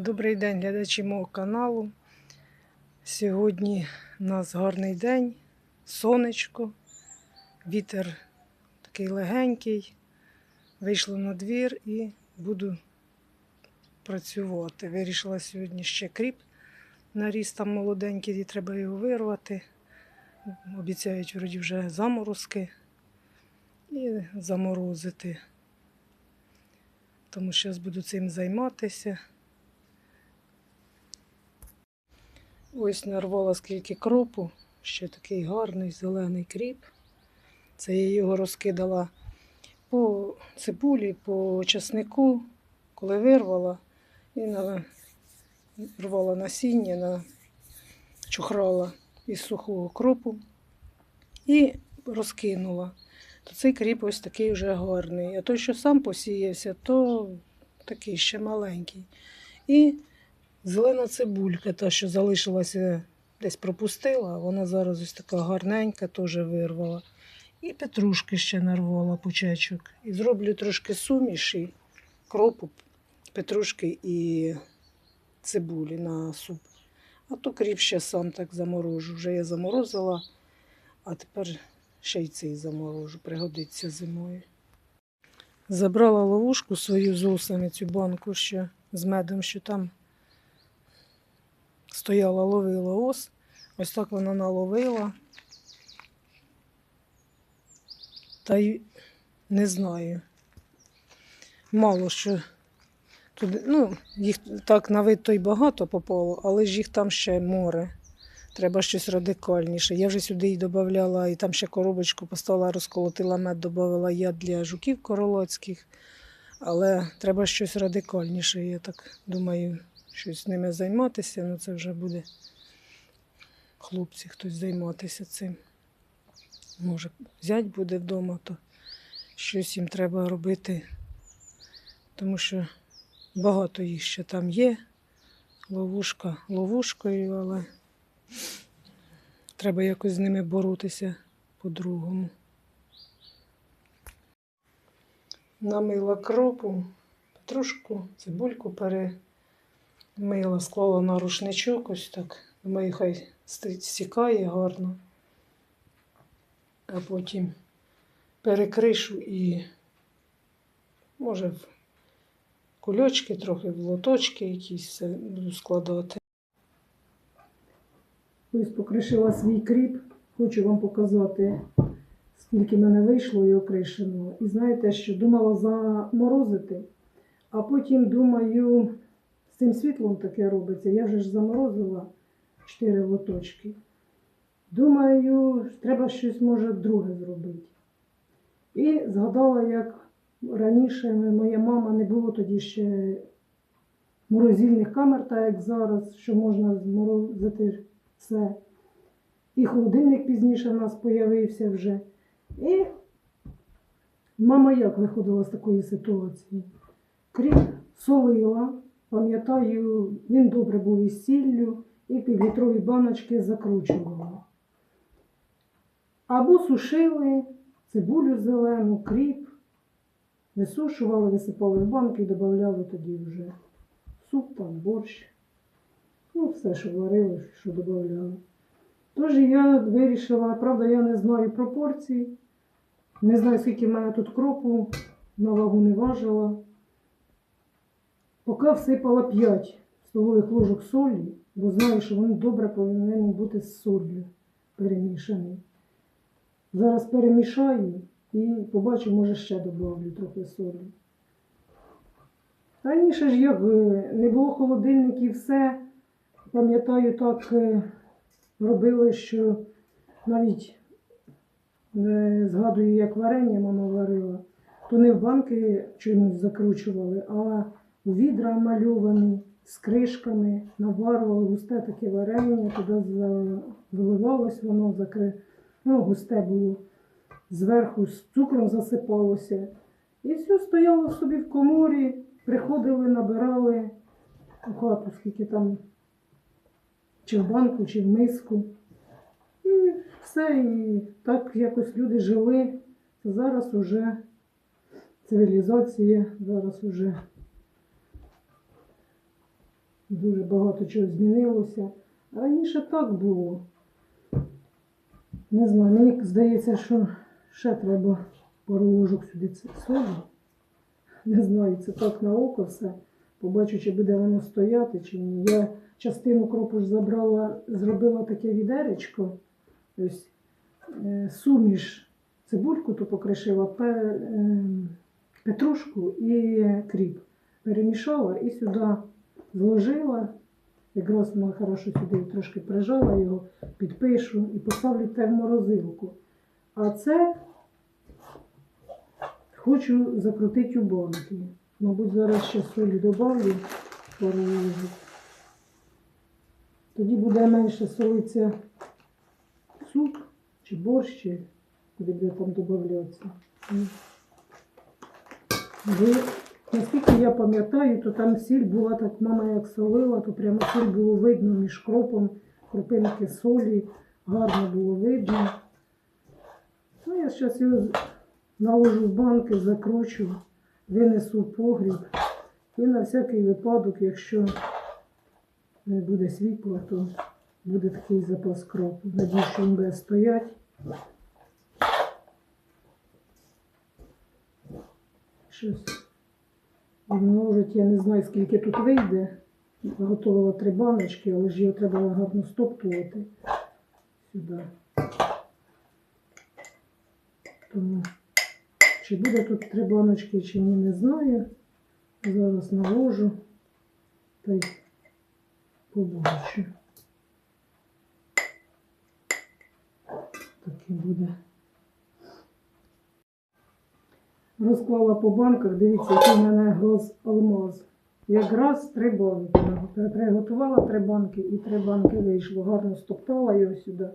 Добрий день, глядачі мого каналу. Сьогодні у нас гарний день, сонечко, вітер такий легенький. Вийшла на двір і буду працювати. Вирішила сьогодні ще кріп наріс там молоденький, і треба його вирвати. Обіцяють вроді вже заморозки і заморозити. Тому зараз буду цим займатися. Ось нарвала скільки кропу, ще такий гарний зелений кріп. Це я його розкидала по цибулі, по часнику, коли вирвала і рвала насіння, на, чухрала із сухого кропу і розкинула. То цей кріп ось такий вже гарний. А той, що сам посіявся, то такий ще маленький. І Зелена цибулька, та, що залишилася, десь пропустила, вона зараз ось така гарненька, теж вирвала. І петрушки ще нарвала пучечок. І зроблю трошки суміші, кропу, петрушки і цибулі на суп. А то кріп ще сам так заморожу. Вже я заморозила, а тепер ще й цей заморожу, пригодиться зимою. Забрала ловушку свою з осами, цю банку ще з медом, що там стояла, ловила ос. Ось так вона наловила. Та й не знаю. Мало що туди, ну, їх так на вид то й багато попало, але ж їх там ще море. Треба щось радикальніше. Я вже сюди й додавала, і там ще коробочку поставила, розколотила мед, додавала яд для жуків королоцьких. Але треба щось радикальніше, я так думаю, щось з ними займатися. Ну це вже буде хлопці хтось займатися цим. Може, зять буде вдома, то щось їм треба робити, тому що багато їх ще там є. Ловушка ловушкою, але треба якось з ними боротися по-другому. Намила кропу, петрушку, цибульку перемила, склала на рушничок ось так. Думаю, хай стікає гарно. А потім перекришу і, може, в кульочки, трохи в лоточки якісь буду складати. Ось покришила свій кріп. Хочу вам показати, скільки мене вийшло і окришено. І знаєте, що думала заморозити, а потім думаю, цим світлом таке робиться. Я вже ж заморозила 4 лоточки. Думаю, треба щось може друге зробити. І згадала, як раніше моя мама не було тоді ще морозильних камер, так як зараз, що можна зморозити все. І холодильник пізніше в нас з'явився вже. І мама як виходила з такої ситуації? Кріп солила, пам'ятаю, він добре був із сіллю, і півлітрові баночки закручувала. Або сушили цибулю зелену, кріп, висушували, висипали в банки і додавали тоді вже суп, там, борщ. Ну, все, що варили, що додавали. Тож я вирішила, правда, я не знаю пропорцій, не знаю, скільки в мене тут кропу, на вагу не важила. Поки всипала 5 столових ложок солі, бо знаю, що він добре повинен бути з солью перемішаний. Зараз перемішаю і побачу, може ще додавлю трохи солі. Раніше ж як е, не було холодильників, все. Пам'ятаю, так е, робили, що навіть не згадую, як варення мама варила, то не в банки чимось закручували, а відра мальовані з кришками, наварували густе таке варення, туди виливалось воно, закри... ну, густе було. Зверху з цукром засипалося. І все стояло собі в коморі, приходили, набирали у хату, скільки там, чи в банку, чи в миску. І все, і так якось люди жили. Зараз уже цивілізація, зараз уже Дуже багато чого змінилося. Раніше так було. Не знаю, мені здається, що ще треба пару ложок сюди солі. Не знаю, це так на око все. Побачу, чи буде воно стояти, чи ні. Я частину кропу ж забрала, зробила таке відеречко. Ось е, суміш цибульку то покришила, пе, е, петрушку і кріп. Перемішала і сюди зложила. Якраз вона хорошо сюди трошки прижала його, підпишу і поставлю в морозилку. А це хочу закрутити у банки. Мабуть, зараз ще солі додавлю пару. Тоді буде менше солиться суп чи борщ, чи куди буде там додаватися. Наскільки я пам'ятаю, то там сіль була так, мама як солила, то прямо сіль було видно між кропом, крупинки солі, гарно було видно. Ну, я зараз його наложу в банки, закручу, винесу в погріб. І на всякий випадок, якщо не буде світла, то буде такий запас кропу. Надію, що він буде стоять. Щось множить, я не знаю, скільки тут вийде. Заготовила три баночки, але ж його треба гарно стоптувати сюди. Тому чи буде тут три баночки, чи ні, не знаю. Зараз наложу та й побачу. Так буде. Розклала по банках, дивіться, який в мене глаз алмаз. Якраз три банки. Приготувала три банки і три банки вийшло. Гарно стоптала його сюди.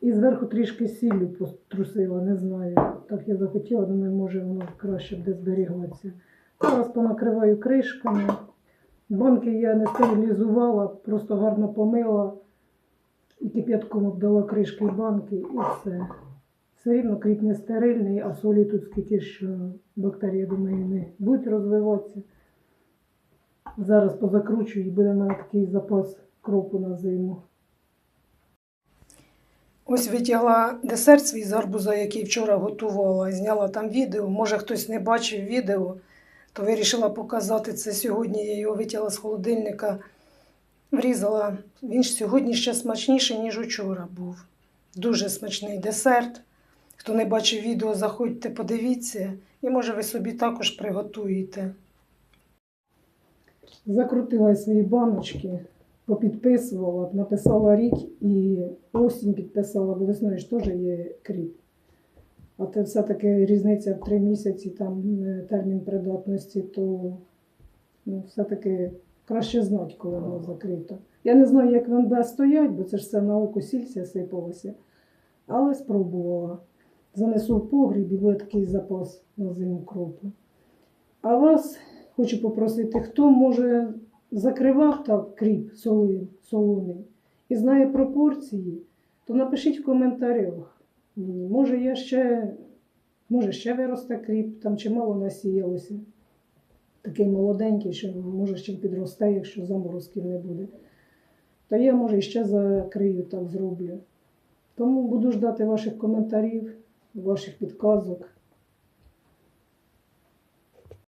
І зверху трішки сіллю потрусила, не знаю. Так я захотіла, думаю, може воно краще буде зберігатися. Зараз понакриваю кришками. Банки я не стерилізувала, просто гарно помила і кип'ятком обдала кришки банки і все. Все рівно кріп стерильний, а солі тут скільки що бактерії, я думаю, не будуть розвиватися. Зараз позакручую і буде мене такий запас кропу на зиму. Ось витягла десерт свій з гарбуза, який вчора готувала, зняла там відео. Може, хтось не бачив відео, то вирішила показати це сьогодні. Я його витягла з холодильника, врізала. Він ж сьогодні ще смачніший, ніж учора був. Дуже смачний десерт. Хто не бачив відео, заходьте, подивіться, і може ви собі також приготуєте. Закрутила свої баночки, попідписувала, написала рік і осінь підписала, бо весною ж теж є кріп. А це все-таки різниця в три місяці, там е, термін придатності, то ну, все-таки краще знати, коли воно закрито. Я не знаю, як він буде стоять, бо це ж все на око сільця сипалося. Але спробувала. Занесу в погріб і буде такий запас на зиму кропу. А вас хочу попросити, хто може закривав так кріп солоний і знає пропорції, то напишіть в коментарях. Може, я ще, може, ще виросте кріп, там чимало насіялося. Такий молоденький, що може ще підросте, якщо заморозків не буде. То я, може, ще закрию, так зроблю. Тому буду ждати ваших коментарів, ваших підказок.